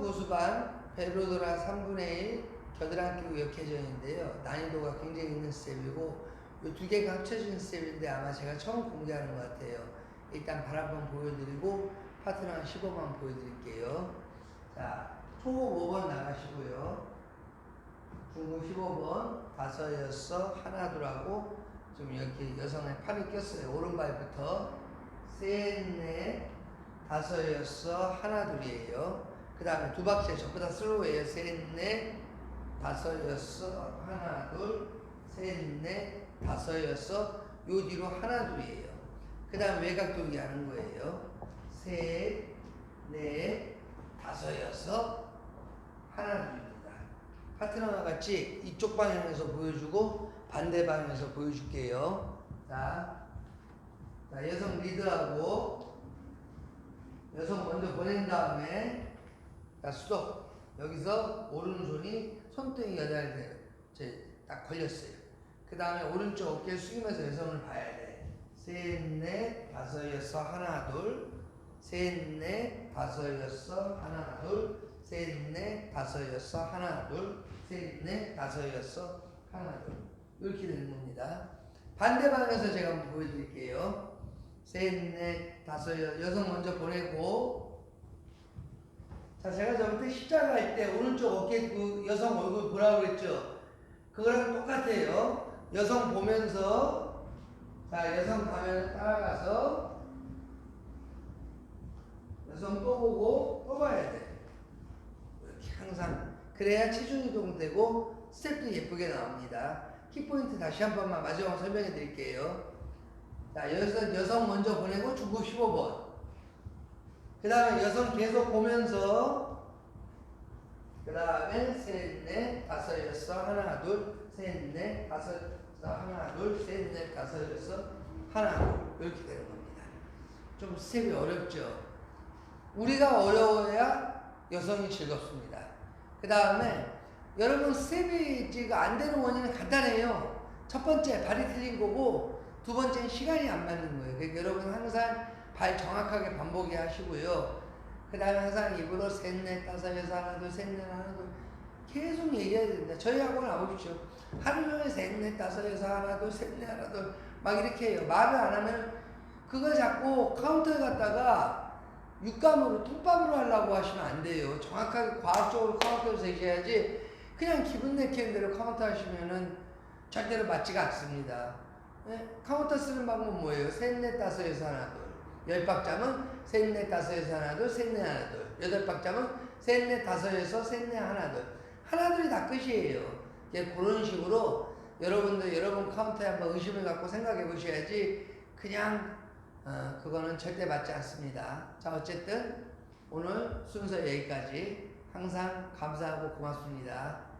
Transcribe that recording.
고수반 베로도라 3분의 1 겨드랑이 끼고 역회전인데요. 난이도가 굉장히 있는 스텝이고 이 두 개가 합쳐진 스텝인데 아마 제가 처음 공개하는 것 같아요. 일단 발 한번 보여드리고 파트너 15번 보여드릴게요. 자, 초급 5번 나가시고요. 중급 15번 다섯 여섯 하나 둘하고 좀 이렇게 여성의 팔을 꼈어요. 오른발부터 셋넷 다섯 여섯 하나 둘이에요. 그 다음에 두 박자 전부 다 슬로우예요. 셋넷 다섯 여섯 하나 둘셋넷 다섯 여섯 요 뒤로 하나 둘이에요. 그 다음 외곽 돌기 하는 거예요. 셋, 넷, 다섯, 여섯, 하나 둘입니다. 파트너와 같이 이쪽 방향에서 보여주고 반대 방향에서 보여줄게요. 자, 자 여성 리드하고 여성 먼저 보낸 다음에 자 수동 여기서 오른손이 손등이 여자한테 딱 걸렸어요. 그 다음에 오른쪽 어깨 숙이면서 여성을 봐야 돼. 셋, 넷, 다섯, 여섯, 하나, 둘. 셋, 넷, 다섯, 여섯, 하나, 둘. 셋, 넷, 다섯, 여섯, 하나, 둘. 셋, 넷, 다섯, 여섯, 하나, 둘. 이렇게 되는 겁니다. 반대 방향에서 제가 한번 보여드릴게요. 셋, 넷, 다섯, 여, 여성 먼저 보내고. 자, 제가 저번에 십자가 할 때 오른쪽 어깨 그 여성 얼굴 보라고 그랬죠? 그거랑 똑같아요. 여성 보면서 자 여성 가면 따라가서 여성 또 보고 또 봐야 돼. 이렇게 항상 그래야 체중 이동되고 스텝도 예쁘게 나옵니다. 키포인트 다시 한 번만 마지막으로 설명해 드릴게요. 자 여기서 여성 먼저 보내고 중급 15번. 그 다음에 여성 계속 보면서 그 다음에 셋, 넷, 다섯, 여섯, 하나, 둘, 셋, 넷, 다섯, 하나, 둘, 셋, 넷, 다섯, 여섯, 하나, 둘 이렇게 되는 겁니다. 좀 스텝이 어렵죠. 우리가 어려워야 여성이 즐겁습니다. 그 다음에 여러분 스텝이 안 되는 원인은 간단해요. 첫 번째 발이 틀린 거고 두 번째는 시간이 안 맞는 거예요. 그러니까 여러분 항상 발 정확하게 반복해 하시고요. 그 다음에 항상 입으로 셋, 넷, 다섯, 여섯, 하나, 둘, 셋, 넷, 하나, 둘 계속 얘기해야 된다. 저희 학원 와보십시오. 하루 종일 셋, 넷, 다섯, 여섯, 하나, 둘, 셋, 넷, 하나, 둘 막 이렇게 해요. 말을 안 하면 그걸 자꾸 카운터에 갔다가 육감으로 통밥으로 하려고 하시면 안 돼요. 정확하게 과학적으로 카운터에서 얘기해야지 그냥 기분 내키는 대로 카운터 하시면은 절대로 맞지가 않습니다. 네? 카운터 쓰는 방법 뭐예요? 셋, 넷, 다섯, 여섯, 하나, 둘. 열 박자면 셋, 넷, 다섯, 여섯, 하나, 둘, 셋, 넷, 하나, 둘. 여덟 박자면 셋, 넷, 다섯, 여섯, 셋, 넷, 하나, 둘. 하나 둘이 다 끝이에요. 예, 그런 식으로 여러분들 여러분 카운터에 한번 의심을 갖고 생각해 보셔야지 그냥 어, 그거는 절대 맞지 않습니다. 자 어쨌든 오늘 순서 여기까지 항상 감사하고 고맙습니다.